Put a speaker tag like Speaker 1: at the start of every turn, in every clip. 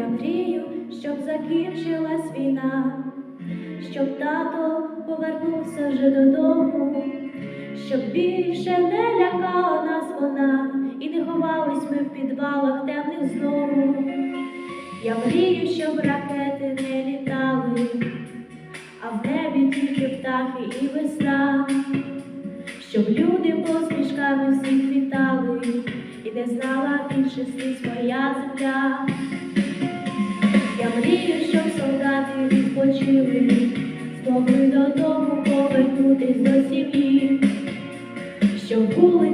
Speaker 1: Я мрію, щоб закінчилась війна, щоб тато повернувся вже додому, щоб більше не лякала нас вона, і не ховались ми в підвалах темних знову. Я мрію, щоб ракети не літали, а в небі тільки птахи і весна, щоб люди посмішками всі квітали, і не знала більше сліз моя земля. Я мрію, щоб солдати відпочили, змогли додому повернутись до сім'ї, щоб вулиці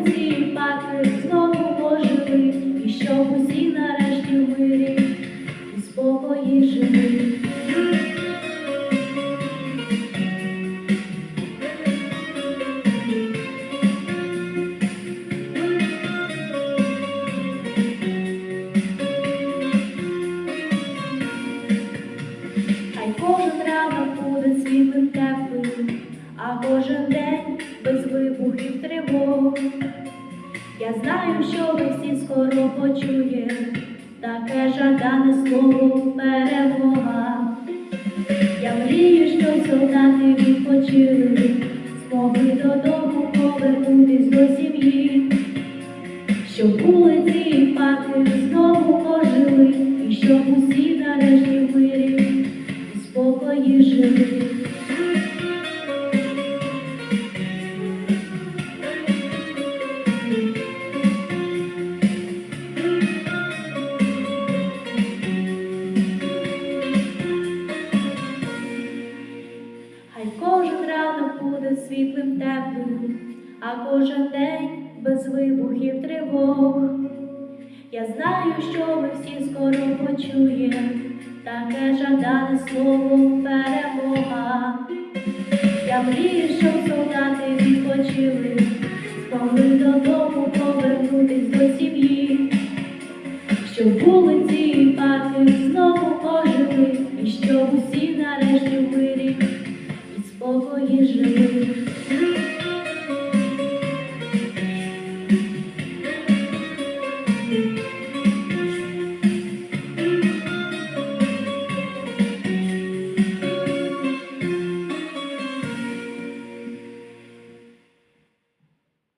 Speaker 1: кожен ранок буде світлим теплим, а кожен день без вибухів тривог. Я знаю, що ви всі скоро почуєте таке жадане слово перемога. Я мрію, що солдати відпочили, змогли додому спокої жили. Хай кожен ранок буде світлим теплим, а кожен день без вибухів тривог. Я знаю, що ви всі скоро почуєте таке жадане слово перемога. Я мрію, щоб солдати відпочили, змогли додому повернутись до сім'ї, щоб вулиці і парки знову ожили, і щоб усі нарешті в мирі і спокої жили.